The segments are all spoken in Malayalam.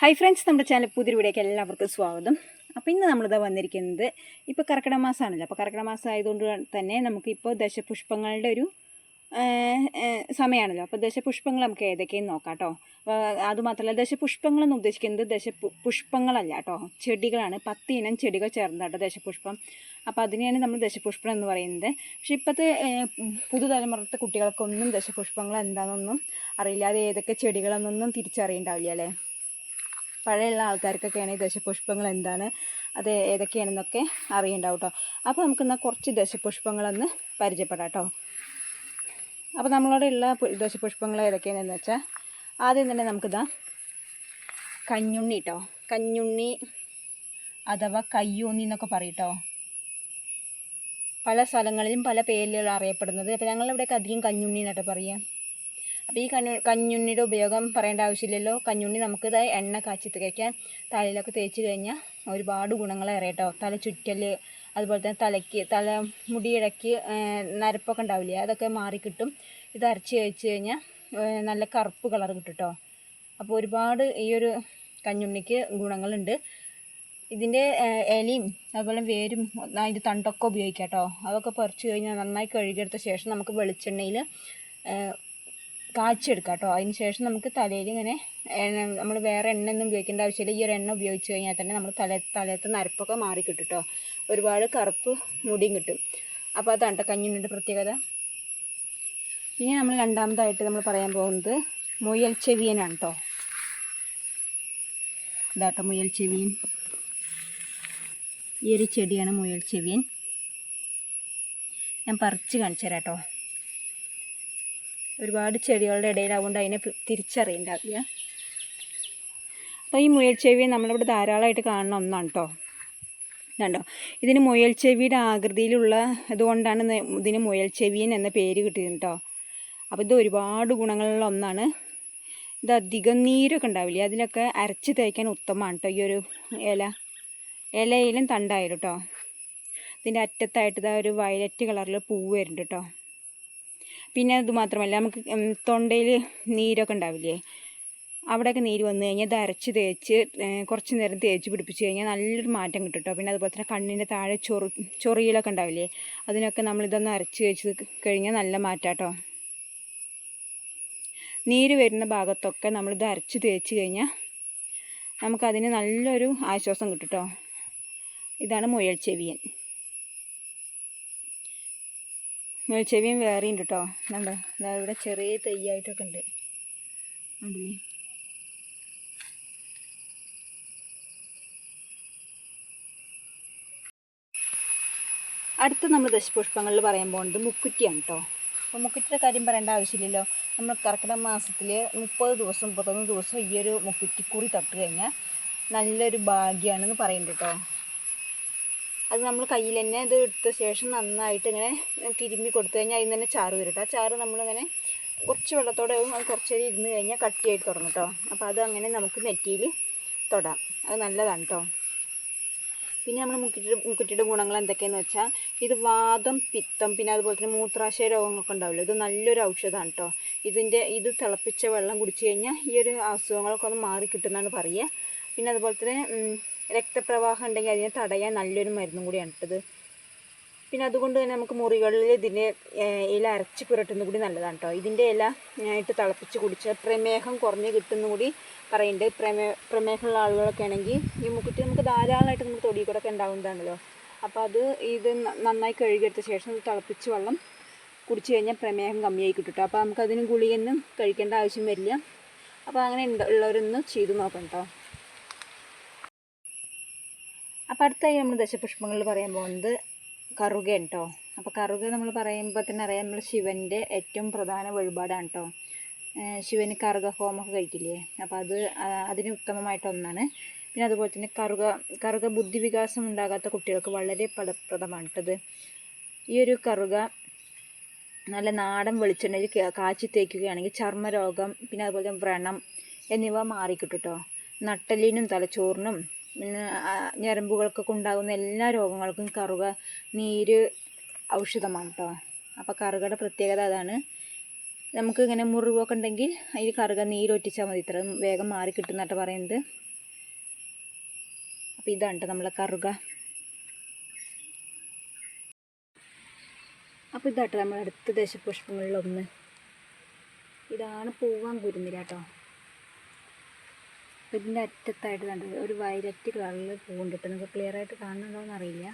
ഹായ് ഫ്രണ്ട്സ് നമ്മുടെ ചാനൽ പുതിയ വീഡിയോക്ക് എല്ലാവർക്കും സ്വാഗതം. അപ്പോൾ ഇന്ന് നമ്മളിതാ വന്നിരിക്കുന്നത് ഇപ്പോൾ കർക്കിടക മാസമാണല്ലോ അപ്പോൾ കർക്കിടക മാസം ആയതുകൊണ്ട് തന്നെ നമുക്കിപ്പോൾ ദശപുഷ്പങ്ങളുടെ ഒരു സമയമാണല്ലോ അപ്പോൾ ദശപുഷ്പങ്ങൾ നമുക്ക് ഏതൊക്കെയും നോക്കാം കേട്ടോ അതുമാത്രമല്ല ദശപുഷ്പങ്ങളെന്ന് ഉദ്ദേശിക്കുന്നത് ദശ പുഷ്പങ്ങളല്ല കേട്ടോ ചെടികളാണ്. പത്ത് ഇനം ചെടികൾ ചേർന്നതാട്ടോ ദശപുഷ്പം. അപ്പോൾ അതിനെയാണ് നമ്മൾ ദശപുഷ്പം എന്ന് പറയുന്നത്. പക്ഷെ ഇപ്പോഴത്തെ പുതുതലമുറത്തെ കുട്ടികൾക്കൊന്നും ദശപുഷ്പങ്ങൾ എന്താണെന്നൊന്നും അറിയില്ല അത് ഏതൊക്കെ ചെടികളെന്നൊന്നും തിരിച്ചറിയണ്ടാവില്ല അല്ലേ? പഴയുള്ള ആൾക്കാർക്കൊക്കെയാണ് ഈ ദശപുഷ്പങ്ങൾ എന്താണ് അത് ഏതൊക്കെയാണെന്നൊക്കെ അറിയണ്ടാവും കേട്ടോ അപ്പോൾ നമുക്കിന്ന് കുറച്ച് ദശപുഷ്പങ്ങളൊന്ന് പരിചയപ്പെടാം കേട്ടോ അപ്പോൾ നമ്മളോട് ഉള്ള ദശപുഷ്പങ്ങൾ ഏതൊക്കെയാണെന്ന് വെച്ചാൽ ആദ്യം തന്നെ നമുക്കിതാ കഞ്ഞുണ്ണി കേട്ടോ കഞ്ഞുണ്ണി അഥവാ കയ്യൂന്നി എന്നൊക്കെ പറയും പല സ്ഥലങ്ങളിലും പല പേരിലാണ് അറിയപ്പെടുന്നത്. അപ്പോൾ ഞങ്ങളിവിടെയൊക്കെ അധികം കഞ്ഞുണ്ണി എന്നിട്ട് പറയുക അപ്പോൾ ഈ കഞ്ഞു കഞ്ഞുണ്ണിയുടെ ഉപയോഗം പറയേണ്ട ആവശ്യമില്ലല്ലോ. കഞ്ഞുണ്ണി നമുക്കിത് എണ്ണ കാച്ചി തേക്കാൻ തലയിലൊക്കെ തേച്ച് കഴിഞ്ഞാൽ ഒരുപാട് ഗുണങ്ങളേറെ കേട്ടോ തല ചുറ്റൽ അതുപോലെ തന്നെ തലയ്ക്ക് തല മുടിയിടയ്ക്ക് നരപ്പൊക്കെ ഉണ്ടാവില്ല? അതൊക്കെ മാറിക്കിട്ടും ഇത് അരച്ച് കഴിച്ച് കഴിഞ്ഞാൽ നല്ല കറുപ്പ് കളർ കിട്ടും കേട്ടോ അപ്പോൾ ഒരുപാട് ഈ ഒരു കഞ്ഞുണ്ണിക്ക് ഗുണങ്ങളുണ്ട്. ഇതിന്റെ ഇലയും അതുപോലെ വേരും അതിന്റെ തണ്ടൊക്കെ ഉപയോഗിക്കാം കേട്ടോ അതൊക്കെ പറിച്ചു കഴിഞ്ഞാൽ നന്നായി കഴുകിയെടുത്ത ശേഷം നമുക്ക് വെളിച്ചെണ്ണയിൽ കാച്ചെടുക്കാം കേട്ടോ അതിന് ശേഷം നമുക്ക് തലയിൽ ഇങ്ങനെ നമ്മൾ വേറെ എണ്ണ ഒന്നും ഉപയോഗിക്കേണ്ട ആവശ്യമില്ല. ഈ ഒരു എണ്ണ ഉപയോഗിച്ച് കഴിഞ്ഞാൽ തന്നെ നമ്മൾ തല തലയത്തെ നരപ്പൊക്കെ മാറി കിട്ടും കേട്ടോ ഒരുപാട് കറുപ്പ് മുടിയും കിട്ടും. അപ്പോൾ അതാണ് കേട്ടോ കഞ്ഞുണ്ണിന്റെ പ്രത്യേകത. പിന്നെ നമ്മൾ രണ്ടാമതായിട്ട് നമ്മൾ പറയാൻ പോകുന്നത് മുയൽ ചെവിയനാണ് കേട്ടോ. ഇതാട്ടോ മുയൽ ചെവിയൻ. ഈ ഒരു ചെടിയാണ് മുയൽ ചെവിയൻ. ഞാൻ പറിച്ച് കാണിച്ചു തരാം കേട്ടോ. ഒരുപാട് ചെടികളുടെ ഇടയിലാവുകൊണ്ട് അതിനെ തിരിച്ചറിയണ്ടാവില്ല. അപ്പോൾ ഈ മുയൽ ചെവി നമ്മളിവിടെ ധാരാളമായിട്ട് കാണുന്ന ഒന്നാണ് കേട്ടോ ണ്ടോ ഇതിന് മുയൽ ചെവിയുടെ ആകൃതിയിലുള്ള ഇതുകൊണ്ടാണ് ഇതിന് മുയൽ ചെവിയൻ എന്ന പേര് കിട്ടിയത് കേട്ടോ അപ്പോൾ ഇത് ഒരുപാട് ഗുണങ്ങളുള്ള ഒന്നാണ്. ഇത് അധികം നീരൊക്കെ ഉണ്ടാവില്ലേ? അതിലൊക്കെ അരച്ച് തേക്കാൻ ഉത്തമമാണ് കേട്ടോ ഈ ഒരു ഇല. ഇലയിലും തണ്ടായാലും കേട്ടോ ഇതിന്റെ അറ്റത്തായിട്ട് ഇതാ ഒരു വയലറ്റ് കളറിൽ പൂവ് വരുന്നുണ്ട് കേട്ടോ പിന്നെ അത് മാത്രമല്ല നമുക്ക് തൊണ്ടയിൽ നീരൊക്കെ ഉണ്ടാവില്ലേ? അവിടെയൊക്കെ നീര് വന്നു കഴിഞ്ഞാൽ ഇത് അരച്ച് തേച്ച് കുറച്ച് നേരം തേച്ച് പിടിപ്പിച്ച് കഴിഞ്ഞാൽ നല്ലൊരു മാറ്റം കിട്ടും കേട്ടോ പിന്നെ അതുപോലെ തന്നെ കണ്ണിന്റെ താഴെ ചൊറി ചൊറിയിലൊക്കെ ഉണ്ടാവില്ലേ? അതിനൊക്കെ നമ്മളിതൊന്ന് അരച്ച് തേച്ച് കഴിഞ്ഞാൽ നല്ല മാറ്റാം കേട്ടോ നീര് വരുന്ന ഭാഗത്തൊക്കെ നമ്മളിത് അരച്ച് തേച്ച് കഴിഞ്ഞാൽ നമുക്കതിന് നല്ലൊരു ആശ്വാസം കിട്ടും കേട്ടോ ഇതാണ് മുയൽ ചെവിയൻ. മുയൽ ചെവിയൻ വേറെയും ഉണ്ട് കേട്ടോ കണ്ടോ അതാ ഇവിടെ ചെറിയ തെയ്യായിട്ടൊക്കെ ഉണ്ട്. കണ്ടില്ലേ അടുത്ത് നമ്മൾ ദശപുഷ്പങ്ങളിൽ പറയാൻ പോകുന്നത് മുക്കുറ്റിയാണ് കേട്ടോ അപ്പോൾ മുക്കുറ്റിയുടെ കാര്യം പറയേണ്ട ആവശ്യമില്ലല്ലോ. നമ്മൾ കർക്കിടക മാസത്തിൽ മുപ്പത് ദിവസം മുപ്പത്തൊന്ന് ദിവസം ഈ ഒരു മുക്കുറ്റിക്കുറി തട്ട് കഴിഞ്ഞാൽ നല്ലൊരു ഭാഗ്യമാണെന്ന് പറയുന്നുണ്ട് കേട്ടോ അത് നമ്മൾ കയ്യിൽ തന്നെ ഇത് എടുത്ത ശേഷം നന്നായിട്ട് ഇങ്ങനെ തിരുമ്മി കൊടുത്തു കഴിഞ്ഞാൽ അതിൽ തന്നെ ചാറ് വരും ആ ചാറ് നമ്മളിങ്ങനെ കുറച്ച് വെള്ളത്തോടെ ആവും. അത് കുറച്ച് നേരം ഇരുന്ന് കഴിഞ്ഞാൽ കട്ടിയായിട്ട് തുടങ്ങും കേട്ടോ അപ്പോൾ അത് അങ്ങനെ നമുക്ക് നെറ്റിയിൽ തൊടാം. അത് നല്ലതാണ് കേട്ടോ പിന്നെ നമ്മൾ മുക്കിട്ട് മുക്കുറ്റിയുടെ ഗുണങ്ങൾ എന്തൊക്കെയാണെന്ന് വെച്ചാൽ ഇത് വാദം പിത്തം പിന്നെ അതുപോലെ തന്നെ മൂത്രാശയ രോഗങ്ങളൊക്കെ ഉണ്ടാവില്ല? ഇത് നല്ലൊരു ഔഷധമാണ് കേട്ടോ ഇതിന്റെ ഇത് തിളപ്പിച്ച വെള്ളം കുടിച്ചു കഴിഞ്ഞാൽ ഈ ഒരു അസുഖങ്ങളൊക്കെ ഒന്ന് മാറി കിട്ടുമെന്നാണ് പറയുക. പിന്നെ അതുപോലെ തന്നെ രക്തപ്രവാഹം ഉണ്ടെങ്കിൽ അതിനെ തടയാൻ നല്ലൊരു മരുന്നും കൂടിയാണ് ഇട്ടത്. പിന്നെ അതുകൊണ്ട് തന്നെ നമുക്ക് മുറികളിൽ ഇതിന്റെ ഇല അരച്ച് പുരട്ടുന്നത് കൂടി നല്ലതാണ് കേട്ടോ ഇതിന്റെ ഇല ഇട്ട് തിളപ്പിച്ച് കുടിച്ച് പ്രമേഹം കുറഞ്ഞ് കിട്ടുന്ന കൂടി പറയുന്നുണ്ട് പ്രമേ പ്രമേഹമുള്ള ആളുകളൊക്കെ ആണെങ്കിൽ ഈ മുക്കുറ്റി നമുക്ക് ധാരാളമായിട്ട് നമുക്ക് തൊടി കൂടെ ഒക്കെ ഉണ്ടാവുന്നതാണല്ലോ. അപ്പോൾ അത് ഇത് നന്നായി കഴുകിയെടുത്ത ശേഷം തിളപ്പിച്ച് വെള്ളം കുടിച്ച് കഴിഞ്ഞാൽ പ്രമേഹം കമ്മിയായി കിട്ടും കേട്ടോ അപ്പോൾ നമുക്കതിന് ഗുളിയൊന്നും കഴിക്കേണ്ട ആവശ്യം വരില്ല. അപ്പോൾ അങ്ങനെ ഉള്ളവരൊന്ന് ചെയ്തു നോക്കണം കേട്ടോ അപ്പോൾ അടുത്തായി നമ്മൾ ദശപുഷ്പങ്ങളിൽ പറയാൻ പോകുന്നത് കറുക കേട്ടോ അപ്പോൾ കറുക നമ്മൾ പറയുമ്പോൾ തന്നെ അറിയാം നമ്മൾ ശിവന്റെ ഏറ്റവും പ്രധാന വഴിപാടാണ് കേട്ടോ ശിവന് കറുക ഹോമൊക്കെ കഴിക്കില്ലേ? അപ്പോൾ അത് അതിന് ഉത്തമമായിട്ടൊന്നാണ് പിന്നെ അതുപോലെ തന്നെ കറുക കറുക ബുദ്ധി വികാസം ഉണ്ടാകാത്ത കുട്ടികൾക്ക് വളരെ ഫലപ്രദമാണ് കേട്ടത് ഈ ഒരു കറുക നല്ല നാടൻ വെളിച്ചെണ്ണയിൽ കാച്ചി തേക്കുകയാണെങ്കിൽ ചർമ്മരോഗം പിന്നെ അതുപോലെ വ്രണം എന്നിവ മാറിക്കിട്ടും കേട്ടോ നട്ടലിനും തലച്ചോറിനും പിന്നെ ഞരമ്പുകൾക്കൊക്കെ ഉണ്ടാകുന്ന എല്ലാ രോഗങ്ങൾക്കും കറുക നീര് ഔഷധമാണ് കേട്ടോ അപ്പോൾ കറുകയുടെ പ്രത്യേകത അതാണ്. നമുക്ക് ഇങ്ങനെ മുറിവൊക്കെ ഉണ്ടെങ്കിൽ അതിൽ കറുക നീരൊറ്റിച്ചാൽ മതി. ഇത്ര വേഗം മാറി കിട്ടുന്നതായിട്ട് പറയുന്നത്. അപ്പോൾ ഇതാണ് കേട്ടോ നമ്മളെ കറുക. അപ്പോൾ ഇതാട്ടോ നമ്മുടെ അടുത്ത ദേശപുഷ്പങ്ങളിലൊന്ന്. ഇതാണ് പൂവാൻ കുരുന്നില്ല കേട്ടോ ഇതിന്റെ അറ്റത്തായിട്ട് കണ്ടത് ഒരു വയലറ്റ് കളറിൽ പൂവുണ്ട് നിങ്ങൾക്ക് ക്ലിയർ ആയിട്ട് കാണുന്നുണ്ടോയെന്ന് അറിയില്ല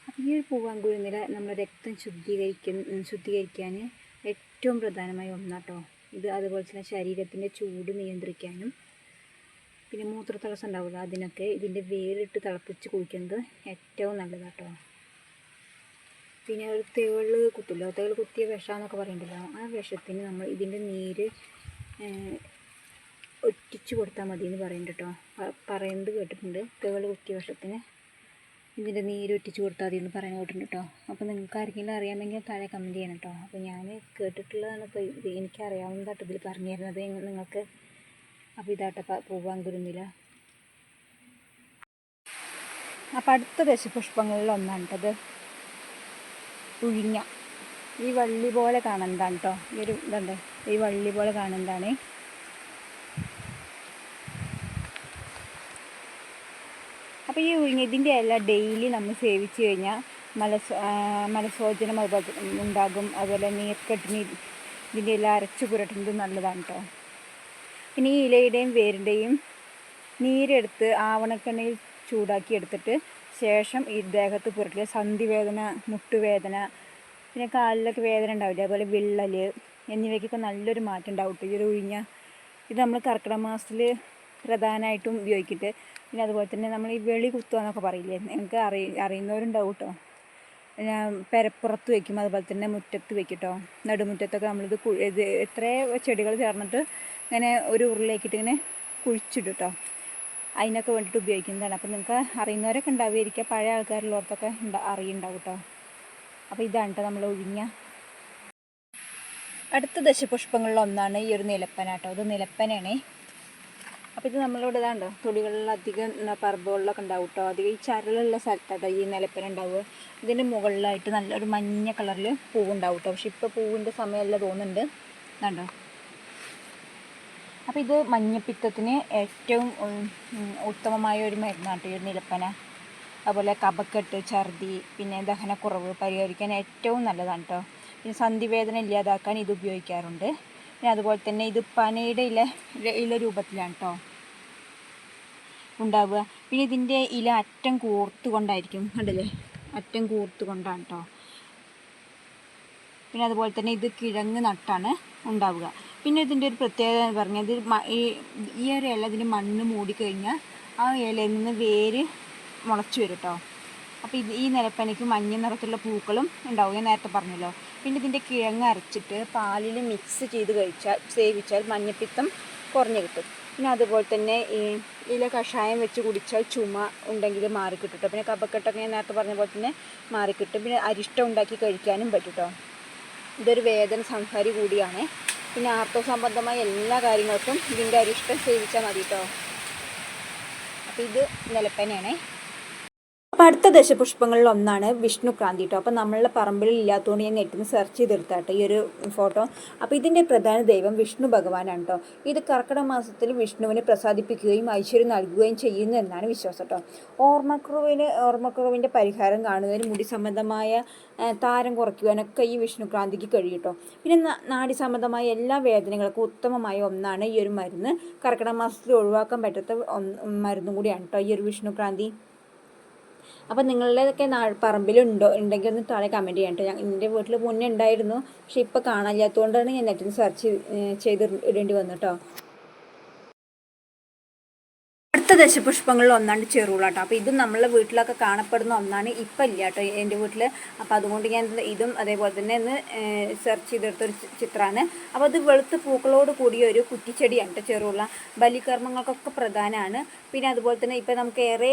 അപ്പോൾ ഈ ഒരു പൂവാങ്കുരുന്നില നമ്മൾ രക്തം ശുദ്ധീകരിക്കുന്ന ശുദ്ധീകരിക്കാൻ ഏറ്റവും പ്രധാനമായ ഒന്നാട്ടോ ഇത് അതുപോലെ തന്നെ ശരീരത്തിന്റെ ചൂട് നിയന്ത്രിക്കാനും പിന്നെ മൂത്രത്തടസ്സം ഉണ്ടാവില്ല അതിനൊക്കെ ഇതിന്റെ വേരിട്ട് തിളപ്പിച്ച് കുടിക്കുന്നത് ഏറ്റവും നല്ലതാട്ടോ പിന്നെ ഒരു തേൾ കുത്തില്ലോ? തേൾ കുത്തിയ വിഷമെന്നൊക്കെ പറയുന്നുണ്ടല്ലോ ആ വിഷത്തിന് നമ്മൾ ഇതിന്റെ നീര് ഒറ്റിച്ച് കൊടുത്താൽ മതി എന്ന് പറയുന്നുണ്ട് കേട്ടോ പറയുന്നത് കേട്ടിട്ടുണ്ട്. തേൾ കുത്തിയ വർഷത്തിന് ഇതിന്റെ നീര് ഒറ്റിച്ച് കൊടുത്താൽ മതി എന്ന് പറയാൻ കേട്ടിട്ടുണ്ട് കേട്ടോ അപ്പോൾ നിങ്ങൾക്ക് ആർക്കെങ്കിലും അറിയാമെങ്കിൽ താഴെ കമന്റ് ചെയ്യണം കേട്ടോ അപ്പോൾ ഞാൻ കേട്ടിട്ടുള്ളതാണ് ഇപ്പോൾ ഇത് എനിക്ക് അറിയാവുന്നതായിട്ട് ഇതിൽ പറഞ്ഞു തരുന്നത്. നിങ്ങൾക്ക് അപ്പോൾ ഇതാട്ട ഇതാട്ടെ പൂവാങ്കുരുന്നില്ല അപ്പോൾ അടുത്ത ദശപുഷ്പങ്ങളിൽ ഒന്നാണ് കേട്ടത് ഉഴിഞ്ഞ. ഈ വള്ളി പോലെ കാണുന്നതാണ് കേട്ടോ ഈ ഒരു ഇതുണ്ട്. ഈ വള്ളി പോലെ കാണുന്നതാണ് അപ്പോൾ ഈ ഇതിന്റെ ഇല ഡെയിലി നമ്മൾ സേവിച്ച് കഴിഞ്ഞാൽ മലസ് മലസോചനം അതുപോലെ ഉണ്ടാകും. അതുപോലെ നീർക്കെട്ടിന് ഇതിന്റെ ഇല അരച്ച് പുരട്ടുന്നത് നല്ലതാണ് കേട്ടോ പിന്നെ ഈ ഇലയുടെയും വേരിന്റെയും നീരെടുത്ത് ആവണക്കെണ്ണയിൽ ചൂടാക്കി എടുത്തിട്ട് ശേഷം ഈ ദേഹത്ത് പുരട്ടിയ സന്ധിവേദന മുട്ടുവേദന പിന്നെ കാലിലൊക്കെ വേദന ഉണ്ടാവില്ല? അതുപോലെ വിള്ളൽ എന്നിവയ്ക്കൊക്കെ നല്ലൊരു മാറ്റം ഉണ്ടാവും ഈ ഒരു ഉഴിഞ്ഞ ഇത് നമ്മൾ കർക്കിടക മാസത്തിൽ പ്രധാനമായിട്ടും ഉപയോഗിക്കിട്ട്. പിന്നെ അതുപോലെ തന്നെ നമ്മൾ ഈ വെളി കുത്തുക എന്നൊക്കെ പറയില്ലേ? നിങ്ങൾക്ക് അറി അറിയുന്നവരുണ്ടാവും കേട്ടോ പെരപ്പുറത്ത് വയ്ക്കും അതുപോലെ തന്നെ മുറ്റത്ത് വെക്കും കേട്ടോ നടുമുറ്റത്തൊക്കെ നമ്മളിത് ഇത് എത്രയോ ചെടികൾ ചേർന്നിട്ട് ഇങ്ങനെ ഒരു ഉരുളിലേക്കിട്ട് ഇങ്ങനെ കുഴിച്ചിടും കേട്ടോ അതിനൊക്കെ വേണ്ടിയിട്ട് ഉപയോഗിക്കുന്നതാണ്. അപ്പോൾ നിങ്ങൾക്ക് അറിയുന്നവരൊക്കെ ഉണ്ടാവുമായിരിക്കുക പഴയ ആൾക്കാരുള്ളവർക്കൊക്കെ ഉണ്ടാ അറിയുണ്ടാവും കേട്ടോ അപ്പോൾ ഇതാണ് കേട്ടോ നമ്മൾ ഒഴിഞ്ഞ. അടുത്ത ദശപുഷ്പങ്ങളിൽ ഒന്നാണ് ഈ ഒരു നിലപ്പന കേട്ടോ ഇത് നിലപ്പനയാണേ. അപ്പോൾ ഇത് നമ്മളിവിടെ ഇതാണ്ടോ? തൊടികളിൽ അധികം പറമ്പുകളിലൊക്കെ ഉണ്ടാവും കേട്ടോ അധികം ഈ ചരലുള്ള സ്ഥലത്താണ് ഈ നിലപ്പന ഉണ്ടാവുക. ഇതിന്റെ മുകളിലായിട്ട് നല്ലൊരു മഞ്ഞ കളറിൽ പൂവുണ്ടാവും കേട്ടോ പക്ഷെ ഇപ്പോൾ പൂവിന്റെ സമയമല്ല തോന്നുന്നുണ്ട്. ഇതാണ്ടോ? അപ്പോൾ ഇത് മഞ്ഞപ്പിത്തത്തിന് ഏറ്റവും ഉത്തമമായ ഒരു മരുന്നാണ് ഈ ഒരു നിലപ്പന. അതുപോലെ കപക്കെട്ട് ഛർദി പിന്നെ ദഹനക്കുറവ് പരിഹരിക്കാൻ ഏറ്റവും നല്ലതാണ് കേട്ടോ പിന്നെ സന്ധിവേദന ഇല്ലാതാക്കാൻ ഇത് ഉപയോഗിക്കാറുണ്ട്. പിന്നെ അതുപോലെ തന്നെ ഇത് പനയുടെ ഇല ഇല രൂപത്തിലാണ് കേട്ടോ ഉണ്ടാവുക. പിന്നെ ഇതിന്റെ ഇല അറ്റം കൂർത്ത് കൊണ്ടായിരിക്കും കണ്ടില്ലേ? അറ്റം കൂർത്ത് കൊണ്ടാണ് കേട്ടോ പിന്നെ അതുപോലെ തന്നെ ഇത് കിഴങ്ങ് നട്ടാണ് ഉണ്ടാവുക. പിന്നെ ഇതിന്റെ ഒരു പ്രത്യേകത എന്ന് പറഞ്ഞാൽ ഇത് ഈ ഒരു ഇല ഇതിന് മണ്ണ് മൂടിക്കഴിഞ്ഞാൽ ആ ഇലയിൽ നിന്ന് വേര് മുളച്ചു വരും കേട്ടോ അപ്പോൾ ഇത് ഈ നിലപ്പനയ്ക്ക് മഞ്ഞ നിറത്തിലുള്ള പൂക്കളും ഉണ്ടാവും. ഞാൻ നേരത്തെ പറഞ്ഞല്ലോ. പിന്നെ ഇതിന്റെ കിഴങ്ങ് അരച്ചിട്ട് പാലിൽ മിക്സ് ചെയ്ത് കഴിച്ചാൽ സേവിച്ചാൽ മഞ്ഞപ്പിത്തം കുറഞ്ഞു കിട്ടും. പിന്നെ അതുപോലെ തന്നെ ഈ ഇല കഷായം വെച്ച് കുടിച്ചാൽ ചുമ ഉണ്ടെങ്കിൽ മാറിക്കിട്ടും കേട്ടോ പിന്നെ കഫക്കെട്ടൊക്കെ ഞാൻ നേരത്തെ പറഞ്ഞ പോലെ തന്നെ മാറിക്കിട്ടും. പിന്നെ അരിഷ്ടം ഉണ്ടാക്കി കഴിക്കാനും പറ്റും കേട്ടോ ഇതൊരു വേദന സംഹാരി കൂടിയാണ്. പിന്നെ ആർത്തവ സംബന്ധമായ എല്ലാ കാര്യങ്ങൾക്കും ഇതിന്റെ അരിഷ്ടം സേവിച്ചാൽ മതി കേട്ടോ അപ്പോൾ ഇത് നിലപ്പനയാണേ. അപ്പോൾ അടുത്ത ദശപുഷ്പങ്ങളിൽ ഒന്നാണ് വിഷ്ണുക്രാന്തി കേട്ടോ അപ്പോൾ നമ്മളുടെ പറമ്പിൽ ഇല്ലാത്തതുകൊണ്ട് ഞാൻ നെറ്റിൽ സെർച്ച് ചെയ്തെടുത്താട്ടെ ഈ ഒരു ഫോട്ടോ അപ്പോൾ ഇതിന്റെ പ്രധാന ദൈവം വിഷ്ണു ഭഗവാനാണ് കേട്ടോ ഇത് കർക്കിടക മാസത്തിൽ വിഷ്ണുവിനെ പ്രസാദിപ്പിക്കുകയും ഐശ്വര്യം നൽകുകയും ചെയ്യുന്നു എന്നാണ് വിശ്വാസം കേട്ടോ ഓർമ്മക്കുറവിന് ഓർമ്മക്കുറവിന്റെ പരിഹാരം കാണുന്നതിന് മുടി സംബന്ധമായ താരം കുറയ്ക്കുവാനൊക്കെ ഈ വിഷ്ണുക്രാന്തിക്ക് കഴിയും കേട്ടോ പിന്നെ നാടി സംബന്ധമായ എല്ലാ വേദനകൾക്കും ഉത്തമമായ ഒന്നാണ് ഈ ഒരു മരുന്ന്. കർക്കിടക മാസത്തിൽ ഒഴിവാക്കാൻ പറ്റാത്ത മരുന്നും കൂടിയാണ് കേട്ടോ ഈ ഒരു വിഷ്ണുക്രാന്തി. അപ്പം നിങ്ങളുടെയൊക്കെ പറമ്പിലുണ്ടോ? ഉണ്ടെങ്കിൽ ഒന്ന് താഴെ കമന്റ് ചെയ്യാം കേട്ടോ എന്റെ വീട്ടിൽ മുന്നേ ഉണ്ടായിരുന്നു. പക്ഷേ ഇപ്പോൾ കാണാനില്ലാത്തതുകൊണ്ടാണ് ഞാൻ നെറ്റിൽ സെർച്ച് ചെയ്ത് ഇടേണ്ടി വന്നു കേട്ടോ ദശപുഷ്പങ്ങളിൽ ഒന്നാണ് ചെറുള കേട്ടോ അപ്പോൾ ഇതും നമ്മളെ വീട്ടിലൊക്കെ കാണപ്പെടുന്ന ഒന്നാണ് ഇപ്പം ഇല്ല കേട്ടോ എന്റെ വീട്ടിൽ അപ്പോൾ അതുകൊണ്ട് ഞാൻ ഇതും അതേപോലെ തന്നെ ഒന്ന് സെർച്ച് ചെയ്തെടുത്തൊരു ചിത്രമാണ് അപ്പോൾ അത് വെളുത്ത പൂക്കളോട് കൂടിയ ഒരു കുറ്റിച്ചെടിയാണ് കേട്ടോ ചെറുള ബലികർമ്മങ്ങൾക്കൊക്കെ പ്രധാനമാണ് പിന്നെ അതുപോലെ തന്നെ ഇപ്പം നമുക്ക് ഏറെ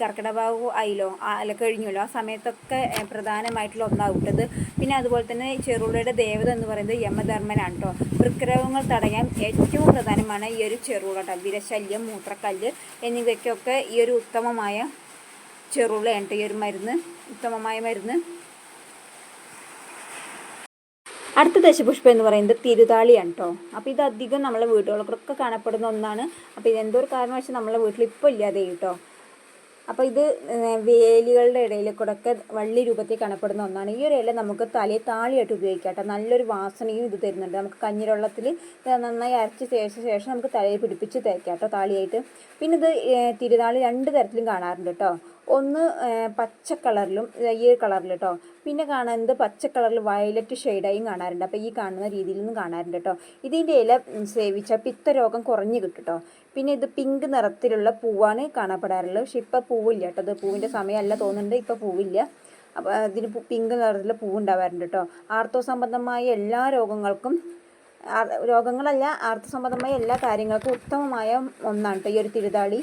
കർക്കിടക ആയില്ലോ അല്ല കഴിഞ്ഞല്ലോ ആ സമയത്തൊക്കെ പ്രധാനമായിട്ടുള്ള ഒന്നാവിട്ടത് പിന്നെ അതുപോലെ തന്നെ ചെറുളയുടെ ദേവത എന്ന് പറയുന്നത് യമധർമ്മനാണ് കേട്ടോ വൃക്കരോഗങ്ങൾ തടയാൻ ഏറ്റവും പ്രധാനമാണ് ഈ ഒരു ചെറുള കേട്ടോ വിരശല്യം മൂത്രക്കല്ല് എന്നിവയ്ക്കൊക്കെ ഈ ഒരു ഉത്തമമായ ചെറുളയാണ് ഈ ഒരു മരുന്ന് ഉത്തമമായ മരുന്ന്. അടുത്ത ദശപുഷ്പം എന്ന് പറയുന്നത് തിരുതാളിയാണ് കേട്ടോ അപ്പോൾ ഇത് അധികം നമ്മളെ വീടുകൾക്കൊക്കെ കാണപ്പെടുന്ന ഒന്നാണ്. അപ്പോൾ ഇതെന്തോ ഒരു കാരണവശം നമ്മളെ വീട്ടിൽ ഇപ്പോൾ ഇല്ലാതെ കേട്ടോ അപ്പോൾ ഇത് വേലികളുടെ ഇടയിൽ കൂടെ ഒക്കെ വള്ളി രൂപത്തിൽ കാണപ്പെടുന്ന ഒന്നാണ്. ഈ ഒരു ഇല നമുക്ക് തലയിൽ താളിയായിട്ട് ഉപയോഗിക്കാം കേട്ടോ. നല്ലൊരു വാസനയും ഇത് തരുന്നുണ്ട്. നമുക്ക് കഞ്ഞിരവെള്ളത്തിൽ നന്നായി അരച്ച് ശേഷം ശേഷം നമുക്ക് തലയിൽ പിടിപ്പിച്ച് തേക്കാം കേട്ടോ താളിയായിട്ട്. പിന്നെ ഇത് തിരുതാളി രണ്ട് തരത്തിലും കാണാറുണ്ട് കേട്ടോ. ഒന്ന് പച്ച കളറിലും ഈ കളറിൽ കേട്ടോ പിന്നെ കാണുന്നത് പച്ച കളറിൽ വയലറ്റ് ഷെയ്ഡായും കാണാറുണ്ട്. അപ്പോൾ ഈ കാണുന്ന രീതിയിൽ നിന്നും കാണാറുണ്ട് കേട്ടോ ഇതിന്റെ ഇല സേവിച്ചാൽ പിത്തരോഗം കുറഞ്ഞു കിട്ടും കേട്ടോ പിന്നെ ഇത് പിങ്ക് നിറത്തിലുള്ള പൂവാണ് കാണപ്പെടാറുള്ളത്. പക്ഷെ ഇപ്പം പൂവില്ല കേട്ടോ അത് പൂവിന്റെ സമയമല്ല തോന്നുന്നുണ്ട്. ഇപ്പം പൂവില്ല. അപ്പോൾ ഇതിന് പിങ്ക് നിറത്തിലുള്ള പൂവ് ഉണ്ടാവാറുണ്ട് കേട്ടോ ആർത്തവ സംബന്ധമായ എല്ലാ രോഗങ്ങൾക്കും രോഗങ്ങളല്ല ആർത്തോ സംബന്ധമായ എല്ലാ കാര്യങ്ങൾക്കും ഉത്തമമായ ഒന്നാണ് കേട്ടോ ഈ ഒരു തിരുതാളി.